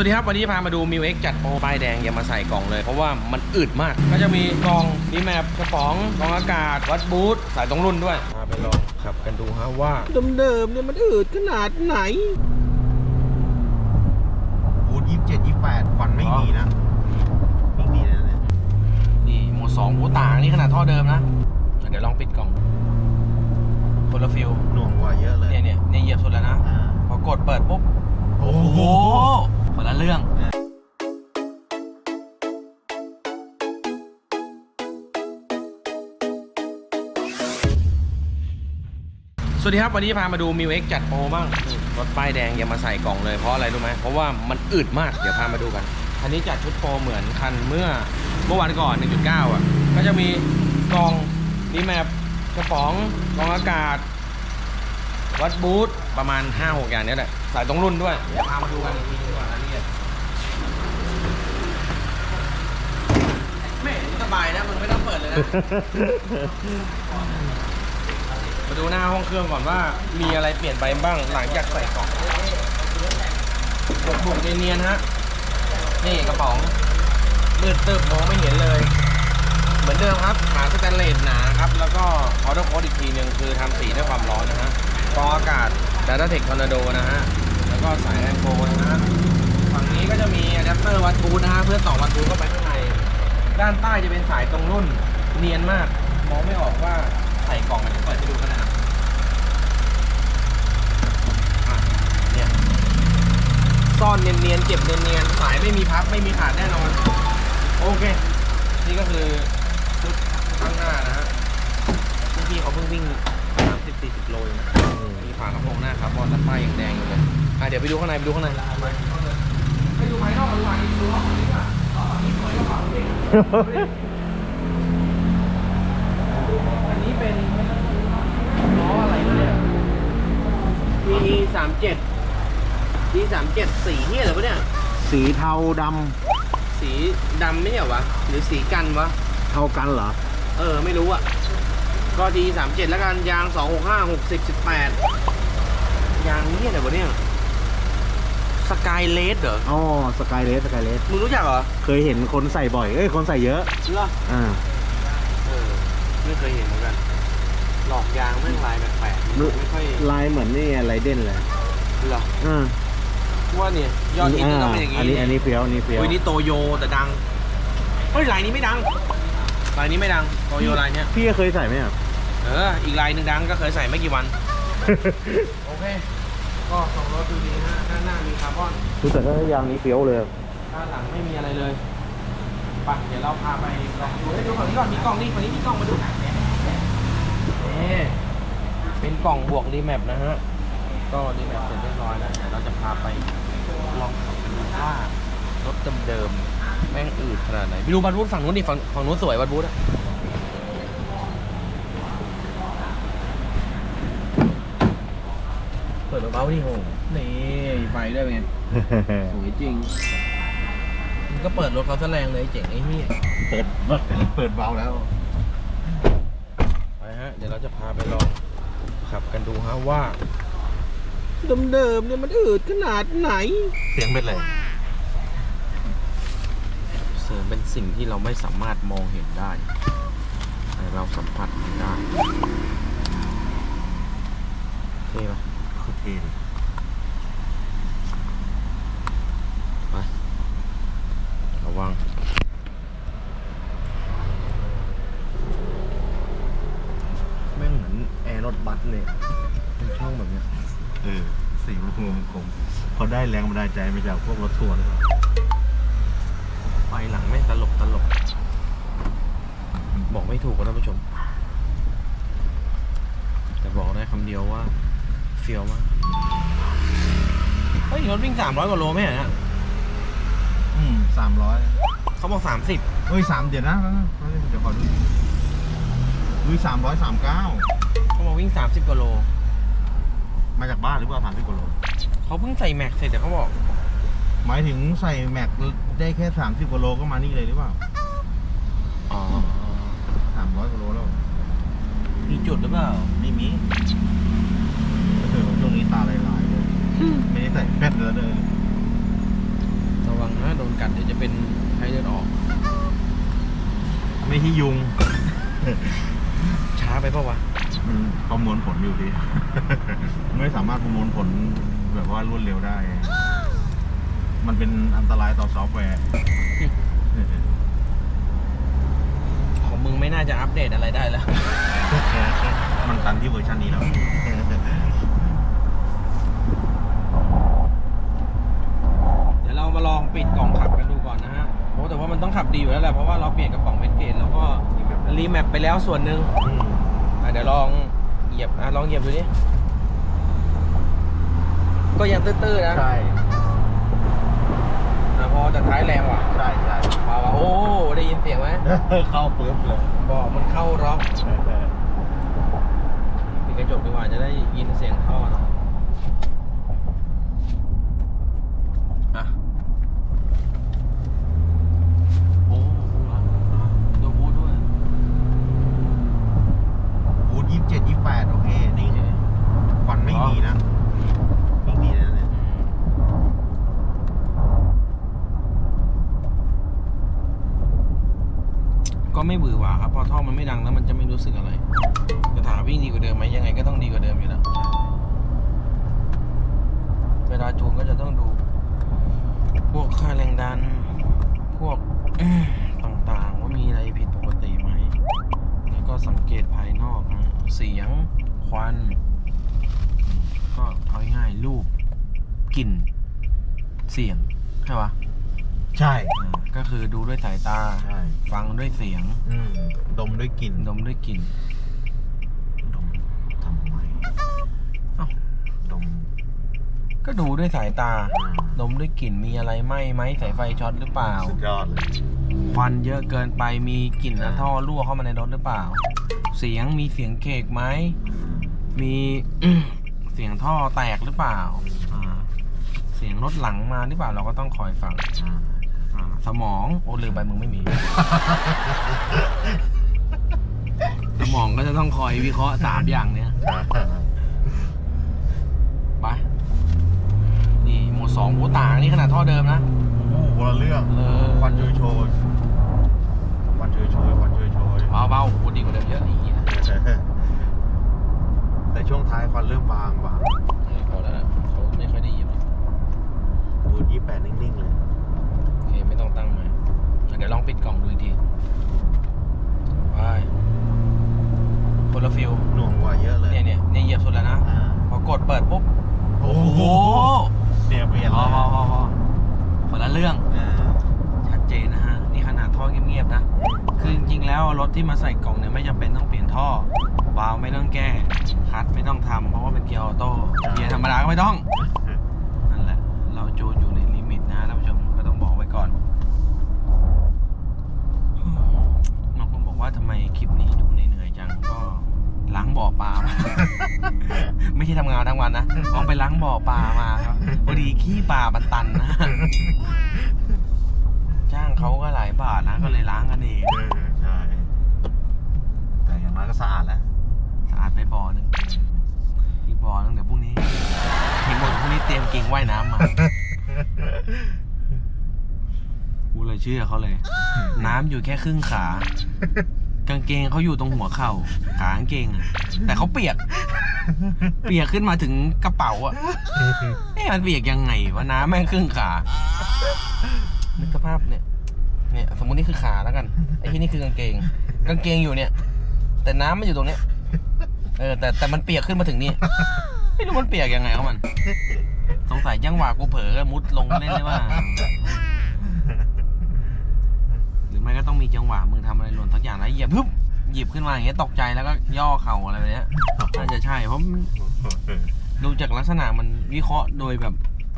วัสดีครับ วันนี้พามาดูมิวเอ็กจัดโปรป้ายแดงอย่ามาใส่กล่องเลย เพราะว่ามันอึดมาก ก็จะมีกล่องมีแมปกระป๋องกล่องอากาศ วัดบูทสายตรงรุ่นด้วยพาไปลองขับกันดูฮะว่าเดิมๆเนี่ยมันอืดขนาดไหนบูทยี่สิบเจ็ดยี่สิบแปดควันไม่มีนะไม่มีนะเนี่ยนี่โหมดสองโอ้ต่างนี่ขนาดท่อเดิมนะ เดี๋ยวลองปิดกล่องคนละฟิลหน่วงกว่าเยอะเลยเนี่ยเนี่ยเนี่ยเหยียบสุดแล้วนะอ่าพอกดเปิดปุ๊บโอ้โอ้โหโห คนละเรื่อง สวัสดีครับวันนี้พามาดูมิวเอ็กจัดโปรบ้างนี่รถป้ายแดงอย่ามาใส่กล่องเลยเพราะอะไรรู้ไหมเพราะว่ามันอึดมากเดี๋ยวพามาดูกันคันนี้จัดชุดโปรเหมือนคันเมื่อเมื่อวันก่อน 1.9 อะ ก็จะมีกล่องมีแมปกระป๋องกล่องอากาศ วัดบูธ ประมาณ 5-6 อย่างเนี้ยแหละสายตรงรุ่นด้วยเดี๋ยวพามาดูกันอีกทีนึงก่อนรายละเอียดไม่เห็นสบายนะมึงไม่ต้องเปิดเลยนะ มาดูหน้าห้องเครื่องก่อนว่ามีอะไรเปลี่ยนไปบ้างหลังจากใส่กล่องบุกๆเนียนๆฮะ นี่กระป๋องมืดตึบมองไม่เห็นเลย เหมือนเดิมครับขาสแตนเลสหนาครับ แล้วก็ออโต้โค้ดอีกทีหนึ่งคือทำสีด้วยความร้อนนะฮะกรองอากาศ Data Tech Tornado นะฮะ แล้วก็สายแอมโฟนะฮะ ฝั่งนี้ก็จะมีอะแดปเตอร์วัดบูนะฮะ เพื่อต่อวัดบูเข้าไปข้างใน ด้านใต้จะเป็นสายตรงรุ่น เนียนมาก มองไม่ออกว่าใส่กล่องมันจะเปิดให้ดูกันนะครับอะเนี่ย ซ่อนเนียนๆ เก็บเนียนๆ สายไม่มีพับไม่มีขาดแน่นอน โอเค นี่ก็คือชุดข้างหน้านะฮะพี่เขาเพิ่งวิ่ง 30 40 โลเองนะ ป้ายยังแดงอยู่เลยอะเดี๋ยวไปดูข้างในไปดูข้างในไปดูภายนอกไปดูภายในดูรอบนี้ก่อนรอบนี้สวยกว่าฝั่งนี้อันนี้เป็นล้ออะไรวะเนี่ย PE 37 PE 37สีเฮียอะไรวะเนี่ย สีเทาดสีดำไม่ใช่เหรอวะ หรือสีกันวะำเทากันเหรอ เออ ไม่รู้อะ ก็ดีสามเจ็ดแล้วกันยางสองหกห้าหกสิบสิบแปด ยางนี่อะไรวะเนี่ยสกายเลสเหรออ๋อสกายเลสสกายเลสมึงรู้จักเหรอเคยเห็นคนใส่บ่อยเอ้ยคนใส่เยอะเหรออ่าเออไม่เคยเห็นเหมือนกันหลอกยางแม่งลายแปลกๆไม่ค่อยลายเหมือนนี่ไรเด่นเลยเหรออ่าว่าเนี่ยยอดฮิตจะต้องเป็นอย่างอันนี้อันนี้เฟี้ยวอันนี้เฟี้ยวอุ้ยนี่โตโยแต่ดังเฮ้ยลายนี้ไม่ดังลายนี้ไม่ดังโตโยลายเนี้ยพี่ก็เคยใส่ไหมครับเอออีกลายหนึ่งดังก็เคยใส่ไม่กี่วัน โอเค ก็สองรถดูดีฮะด้านหน้ามีคาร์บอน รู้สึกว่ายางนี้เฟี้ยวเลยด้านหลังไม่มีอะไรเลยไปเดี๋ยวเราพาไปลองดูให้ดูฝั่งนี้ก่อน มีกล่องนี่ฝั่งนี้มีกล่องมาดูนี่เป็นกล่องบวกรีแมปนะฮะ ก็รีแมปเสร็จเรียบร้อยแล้วเดี๋ยวเราจะพาไปลองขับกันดูว่ารถเดิมๆแม่งอืดขนาดไหนไปดูบัตบูธฝั่งนู้นดิฝั่งฝั่งนู้นสวยบัตบูธอะเปิ ดเบาๆนี่โหนี่ไฟด้วยเป็นไงสวยจริงมึงก็เปิดรถเขาแสแรงเลยเจ๋งไอ้เหี้ยเปิดเปิดเบาแล้วไปฮะ เดี๋ยวเราจะพาไปลองขับกันดูฮะว่าเดิมๆเนี่ยมันอืดขนาดไหน เสียงเป็นเลยเสียงเป็นสิ่งที่เราไม่สามารถมองเห็นได้แต่เราสัมผัสมันได้เท่ปะ โอเคไประวังแม่งเหมือนแอร์รถบัสเลยเป็นช่องแบบเนี้ยเออสีมันคงผมเขาได้แรงบันดาลใจมาจากพวกรถทัวร์หรือเปล่าไฟหลังแม่งตลกตลก บอกไม่ถูกนะท่านผู้ชม แต่บอกได้คำเดียวว่า เฟียวมากเฮ้ยรถวิ่ง300กว่าโลไหมฮะอืมสามร้อยเขาบอก30เฮ้ยสามเดี๋ยวนะแป๊บนึงแป๊บนึงเดี๋ยวขอดูอุ้ยสามร้อยสามเก้าเขาบอกวิ่ง30กว่าโล มาจากบ้านหรือเปล่าสามสิบกว่าโลเขาเพิ่งใส่แม็กเสร็จแต่เขาบอก หมายถึงใส่แม็กได้แค่สามสิบกว่าโลก็มานี่เลยหรือเปล่า อ๋อ สามร้อยกว่าโลแล้ว มีจุดหรือเปล่า ไม่มีเออช่วงนี้ตาลายๆเลย ไม่ได้ใส่แว่นแล้วเลย กัดเดี๋ยวจะเป็นไข้เลือดออก ไม่ใช่ยุง ช้าไปปะวะ มันประมวลผลอยู่ดี ไม่สามารถประมวลผลแบบว่ารวดเร็วได้ มันเป็นอันตรายต่อซอฟต์แวร์ ของมึงไม่น่าจะอัปเดตอะไรได้แล้ว มันตันที่เวอร์ชันนี้แล้ว เดี๋ยวเรามาลองปิดกล่องขับกันดูก่อนนะฮะโอ้แต่ว่ามันต้องขับดีอยู่แล้วแหละ เพราะว่าเราเปลี่ยนกระป๋องเวทเกตแล้วก็รีแมปไปแล้วส่วนหนึ่ง อะเดี๋ยวลองเหยียบอะลองเหยียบดูดิก็ยังตื้อๆนะใช่อะพอจะท้ายแรงว่ะใช่ใช่มาว่ะโอ้ได้ยินเสียงไหมเข้าปุ๊บเลยบอกมันเข้าร็อกปิดกระจกดีกว่าจะได้ยินเสียงท่อเนอะอะ โอ้ดูบูธด้วย บูทยี่สิบเจ็ดยี่สิบแปดโอเค นี่ควันไม่มีนะไม่มีนะเนี่ย ก็ไม่บือหวาครับเพอ ท่อมันไม่ดังแล้วมันจะไม่รู้สึกอะไรจะถามวิ่งดีกว่าเดิมไหมยังไงก็ต้องดีกว่าเดิมอยู่แล้วเวลาจูนก็จะต้องดู พวกค่าแรงดัน พวกต่างๆ ว่ามีอะไรผิดปกติไหม แล้วก็สังเกตภายนอกนะเสียงควัน ก็เอาง่ายๆรูปกลิ่น เสียง ใช่ปะใช่ ก็คือดูด้วยสายตา ใช่ฟังด้วยเสียง อืมดมด้วยกลิ่นดมด้วยกลิ่น ดมทำไมเอ้า ดมก็ดูด้วยสายตาอ่าดมด้วยกลิ่นมีอะไรไหมไหมสายไฟช็อตหรือเปล่า สุดยอดเลย ควันเยอะเกินไปมีกลิ่นท่อรั่วเข้ามาในรถหรือเปล่า เสียงมีเสียงเคกไหมมี เสียงท่อแตกหรือเปล่าอ่า เสียงรถหลังมาหรือเปล่าเราก็ต้องคอยฟัง อ่าอ่า สมองโอ้ลืมไปมึงไม่มี สมองก็จะต้องคอยวิเคราะห์สามอย่างเนี้ยไปนี่โหมดสองโหต่างนี่ขนาดท่อเดิมนะโอ้โหคนละเรื่องเออควันโชยโชยควันโชยโชยควันโชยโชยเบาเบาๆโหดีกว่าเดิมเยอะอีกแต่ช่วงท้ายควันเริ่มบางบางพอแล้วนะเขาไม่ค่อยได้ยินหรอก บูทยี่แปดนิ่งๆเลย โอเคไม่ต้องตั้งใหม่อะเดี๋ยวลองปิดกล่องดูอีกทีไปคนละฟิล หน่วงกว่าเยอะเลย เนี่ยเนี่ยเนี่ยเหยียบสุดแล้วนะ อ่า พอกดเปิดปุ๊บ โอ้ โอ้ โห โห เนี่ยเปลี่ยน พ เล อย พอพอพอคนละเรื่อง อ่า ชัดเจนนะฮะ นี่ขนาดท่อเงี ยบๆนะ คือจริงๆแล้วรถที่มาใส่กล่องเนี่ยไม่จำเป็นต้องเปลี่ยนท่อวาล์วไม่ต้องแก้คัดไม่ต้องทำเพราะว่าเป็นเกียร์ออโต้เกียร์ธรรมดาก็ไม่ต้อง นั่นแหละ เราจูนอยู่ในลิมิตนะท่านผู้ชมก็ต้องบอกไว้ก่อนบางคนบอกว่าทำไมคลิปนี้ดูเหนื่อยๆจังก็ล้างบ่อปลามา ไม่ใช่ทำงานทั้งวันนะออกไปล้างบ่อปลามาครับพอดีขี้ปลาบันตันนะ จ้างเขาก็หลายบาทนะก็เลยล้างกันเองเออใช่ แต่อย่างน้อยก็สะอาดแล้ว สะอาดไปบ่อหนึ่งอีกบ่อหนึงเดี๋ยวพรุ่งนี้ทีมหมดพรุ่งนี้เตรียมเก่งว่ายน้ำมากูเลยเชื่อเขาเลย น้ำอยู่แค่ครึ่งขา กางเกงเขาอยู่ตรงหัวเข่า ขากางเกงอะแต่เขาเปียก เปียกขึ้นมาถึงกระเป๋าอะ เอ๊ะมันเปียกยังไงวะน้ำแม่งครึ่งขา นึกสภาพเนี่ย เนี่ย สมมตินี่คือขาแล้วกัน ไอ้ที่นี่คือกางเกง กางเกงอยู่เนี่ย แต่น้ำมันอยู่ตรงเนี้ย เออ แต่แต่มันเปียกขึ้นมาถึงนี่ ไม่รู้มันเปียกยังไงของมัน สงสัยยังหวะกูเผลอมุดลงเล่นได้ว่า หรือไม่ก็ต้องมีจังหวะมึงทำอะไรหล่นสักอย่างแล้วเหยียบปุ๊บหยิบขึ้นมาอย่างเงี้ยตกใจแล้วก็ย่อเข่าอะไรแบบเนี้ยน่าจะใช่เพราะมัน ดูจากลักษณะมันวิเคราะห์โดยแบบ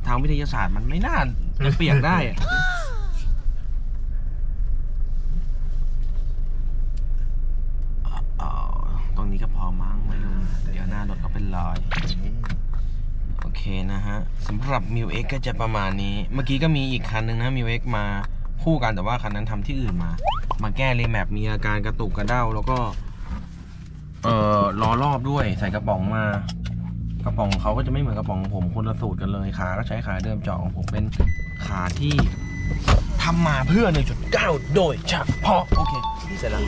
ทางวิทยาศาสตร์มันไม่น่าจะเปียกได้อะอ่าตรงนี้ก็พอมั้งไม่รู้เดี๋ยวหน้ารถก็เป็นรอย โอเคนะฮะสำหรับ m ิว X ก็จะประมาณนี้ เมื่อกี้ก็มีอีกคันหนึ่งนะ m ิว X มาคู่กันแต่ว่าคันนั้นทำที่อื่นมา มาแก้รีแมปมีอาการกระตุกกระเด้าแล้วก็ เอ่อล้อรอบด้วยใส่กระป๋องมา กระป๋องเขาก็จะไม่เหมือนกระป๋องของผมคนละสูตรกันเลยขาก็ใช้ขาเดิมเจาะของผมเป็นขาที่ทำมาเพื่อ 1.9 โดยเฉพาะโอเคเสร็จแล้ว